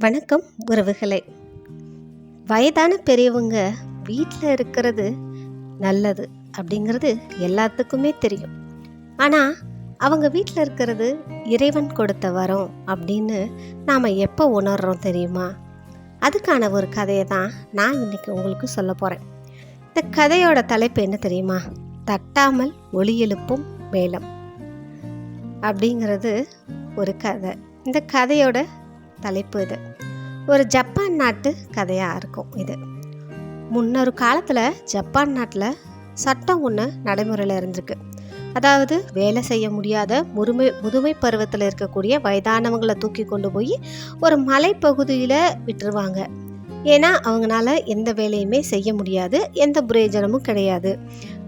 வணக்கம் உறவுகளே. வயதான பெரியவங்க வீட்டில் இருக்கிறது நல்லது அப்படிங்கிறது எல்லாத்துக்குமே தெரியும். ஆனால் அவங்க வீட்டில் இருக்கிறது இறைவன் கொடுத்த வரம் அப்படின்னு நாம் எப்போ உணர்றோம் தெரியுமா? அதுக்கான ஒரு கதையை தான் நான் இன்னைக்கு உங்களுக்கு சொல்ல போகிறேன் இந்த கதையோட தலைப்பு என்ன தெரியுமா? தட்டாமல் ஒளி எழுப்பும் மேளம் அப்படிங்கிறது ஒரு கதை. இந்த கதையோட தலைப்பு இது. ஒரு ஜப்பான் நாட்டு கதையாக இருக்கும் இது. முன்னொரு காலத்தில் ஜப்பான் நாட்டில் சட்டம் ஒன்று நடைமுறையில் இருந்திருக்கு. அதாவது வேலை செய்ய முடியாத முதுமை முதுமை பருவத்தில் இருக்கக்கூடிய வயதானவங்களை தூக்கி கொண்டு போய் ஒரு மலைப்பகுதியில் விட்டுருவாங்க. ஏன்னா அவங்களால எந்த வேலையுமே செய்ய முடியாது எந்த பிரயோஜனமும் கிடையாது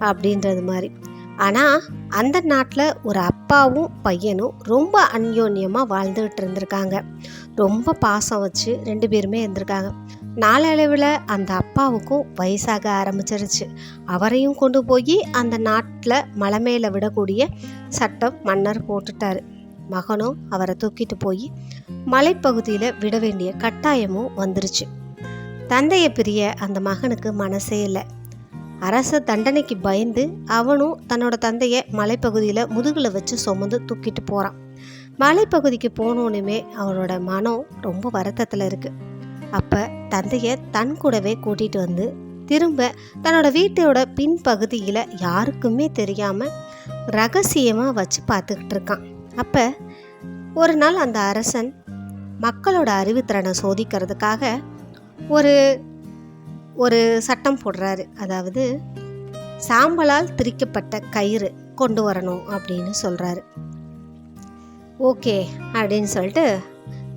அப்படின்றது மாதிரி. ஆனால் அந்த நாட்டில் ஒரு அப்பாவும் பையனும் ரொம்ப அந்யோன்யமாக வாழ்ந்துகிட்டு இருந்திருக்காங்க. ரொம்ப பாசம் வச்சு ரெண்டு பேருமே இருந்திருக்காங்க. நாளளவில் அந்த அப்பாவுக்கும் வயசாக ஆரம்பிச்சிருச்சு. அவரையும் கொண்டு போய் அந்த நாட்டில் மலை மேலே விடக்கூடிய சட்டம் மன்னர் போட்டுட்டாரு. மகனும் அவரை தூக்கிட்டு போய் மலைப்பகுதியில் விட வேண்டிய கட்டாயமும் வந்துருச்சு. தந்தையை பிரிய அந்த மகனுக்கு மனசே இல்லை. அரச தண்டனைக்கு பயந்து அவனும் தன்னோட தந்தையை மலைப்பகுதியில் முதுகில் வச்சு சுமந்து தூக்கிட்டு போகிறான் மலைப்பகுதிக்கு போனோன்னுமே அவனோட மனம் ரொம்ப வருத்தத்தில் இருக்குது அப்போ தந்தையை தன் கூடவே கூட்டிகிட்டு வந்து திரும்ப தன்னோட வீட்டோட பின்பகுதியில் யாருக்குமே தெரியாமல் ரகசியமாக வச்சு பார்த்துக்கிட்டு இருக்கான். அப்போ ஒரு நாள் அந்த அரசன் மக்களோட அறிவுத்திறனை சோதிக்கிறதுக்காக ஒரு ஒரு சட்டம் போடுறாரு. அதாவது சாம்பலால் திரிக்கப்பட்ட கயிறு கொண்டு வரணும் அப்படின்னு சொல்கிறாரு ஓகே அப்படின்னு சொல்லிட்டு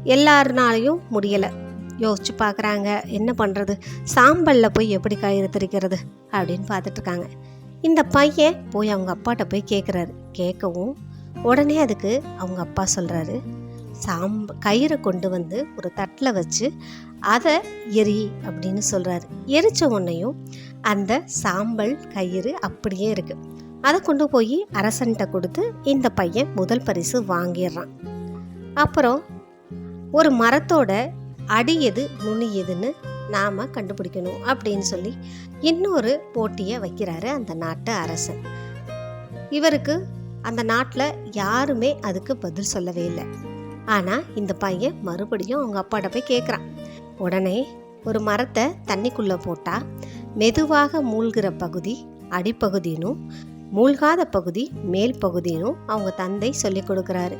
எல்லாருனாலையும் முடியலை. யோசிச்சு பார்க்குறாங்க என்ன பண்ணுறது சாம்பலில் போய் எப்படி கயிறு திரிக்கிறது? அப்படின்னு பார்த்துட்ருக்காங்க இந்த பையன் போய் அவங்க அப்பாட்ட போய் கேட்குறாரு கேட்கவும் உடனே அதுக்கு அவங்க அப்பா சொல்கிறாரு சாம்ப கயிறை கொண்டு வந்து ஒரு தட்டில் வச்சு அதை எரி அப்படின்னு சொல்கிறாரு எரித்த உன்னையும் அந்த சாம்பல் கயிறு அப்படியே இருக்குது அதை கொண்டு போய் அரசன்கிட்ட கொடுத்து இந்த பையன் முதல் பரிசு வாங்கிடுறான். அப்புறம் ஒரு மரத்தோட அடி எது நுனி எதுன்னு நாம் கண்டுபிடிக்கணும் அப்படின்னு சொல்லி இன்னொரு போட்டியை வைக்கிறாரு அந்த நாட்டு அரசன். இவருக்கு அந்த நாட்டில் யாருமே அதுக்கு பதில் சொல்லவே இல்லை. ஆனால் இந்த பையன் மறுபடியும் அவங்க அப்பாட்ட போய் கேட்குறான் உடனே ஒரு மரத்தை தண்ணிக்குள்ளே போட்டால் மெதுவாக மூழ்கிற பகுதி அடிப்பகுதினும் மூழ்காத பகுதி மேல் பகுதினும் அவங்க தந்தை சொல்லி கொடுக்குறாரு.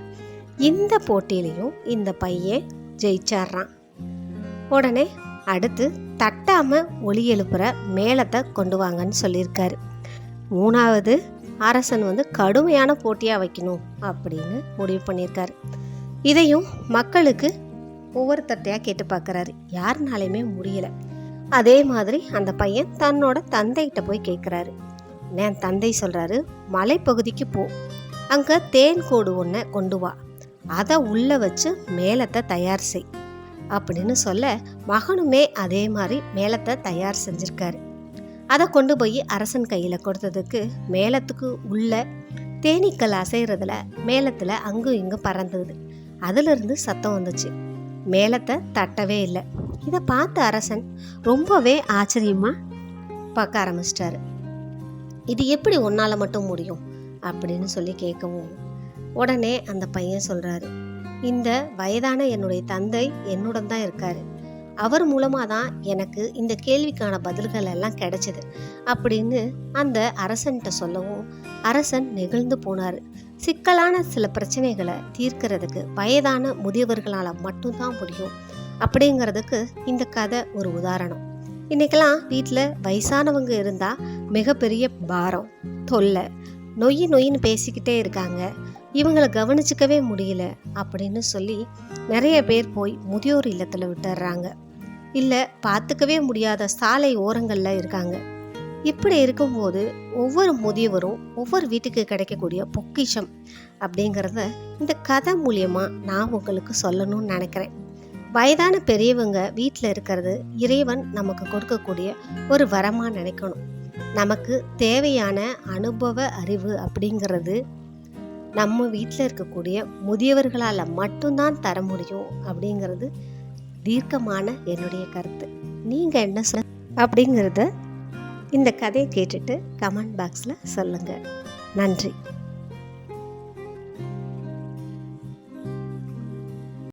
இந்த போட்டியிலையும் இந்த பையன் ஜெயிச்சாடுறான் உடனே அடுத்து தட்டாமல் ஒளி எழுப்புற மேளத்தை கொண்டு வாங்கன்னு சொல்லியிருக்காரு. மூணாவது அரசன் வந்து கடுமையான போட்டியாக வைக்கணும் அப்படின்னு முடிவு பண்ணியிருக்காரு. இதையும் மக்களுக்கு ஒவ்வொரு தட்டையாக கேட்டு பார்க்குறாரு யாருனாலையுமே முடியலை. அதே மாதிரி அந்த பையன் தன்னோட தந்தைகிட்ட போய் கேட்குறாரு என் தந்தை சொல்கிறாரு மலைப்பகுதிக்கு போ. அங்கே தேன் கோடு ஒன்றை கொண்டு வா. அதை உள்ளே வச்சு மேளத்தை தயார் செய். அப்படின்னு சொல்ல மகனுமே அதே மாதிரி மேளத்தை தயார் செஞ்சுருக்காரு. அதை கொண்டு போய் அரசன் கையில் கொடுத்ததுக்கு மேளத்துக்கு உள்ள தேனீக்கள் அசைகிறதுல மேளத்தில் அங்கும் இங்கும் பறந்தது. அதிலிருந்து சத்தம் வந்துச்சு. மேளத்தை தட்டவே இல்லை. இதை பார்த்த அரசன் ரொம்பவே ஆச்சரியமாக பார்க்க ஆரம்பிச்சிட்டாரு. இது எப்படி உன்னால் மட்டும் முடியும்? அப்படின்னு சொல்லி கேட்கவும் உடனே அந்த பையன் சொல்கிறாரு இந்த வயதான என்னுடைய தந்தை என்னுடன் தான் இருக்கார். அவர் மூலமாக தான் எனக்கு இந்த கேள்விக்கான பதில்கள் எல்லாம் கிடைச்சிது. அப்படின்னு அந்த அரசன்கிட்ட சொல்லவும் அரசன் நெகிழ்ந்து போனார். சிக்கலான சில பிரச்சனைகளை தீர்க்கிறதுக்கு வயதான முதியவர்களால் மட்டும்தான் முடியும். அப்படிங்கிறதுக்கு இந்த கதை ஒரு உதாரணம். இன்றைக்கெல்லாம் வீட்டில் வயசானவங்க இருந்தால் மிகப்பெரிய பாரம் தொல்லை நொய் நொயின்னு பேசிக்கிட்டே இருக்காங்க. இவங்களை கவனிச்சிக்கவே முடியல அப்படின்னு சொல்லி நிறைய பேர் போய் முதியோர் இல்லத்தில் விட்டுடுறாங்க இல்லை பார்த்துக்கவே முடியாத சாலை ஓரங்களில் இருக்காங்க. இப்படி இருக்கும்போது ஒவ்வொரு முதியவரும் ஒவ்வொரு வீட்டுக்கு கிடைக்கக்கூடிய பொக்கிஷம் அப்படிங்கிறத இந்த கதை மூலியமாக நான் உங்களுக்கு சொல்லணும்னு நினைக்கிறேன். வயதான பெரியவங்க வீட்டில் இருக்கிறது இறைவன் நமக்கு கொடுக்கக்கூடிய ஒரு வரமாக நினைக்கணும். நமக்கு தேவையான அனுபவ அறிவு அப்படிங்கிறது நம்ம வீட்டில் இருக்கக்கூடிய முதியவர்களால் மட்டும்தான் தர முடியும் அப்படிங்கிறது தீர்க்கமான என்னுடைய கருத்து. நீங்கள் என்ன சொல் அப்படிங்கிறத இந்த கதையை கேட்டுட்டு கமெண்ட் பாக்ஸில் சொல்லுங்கள் நன்றி.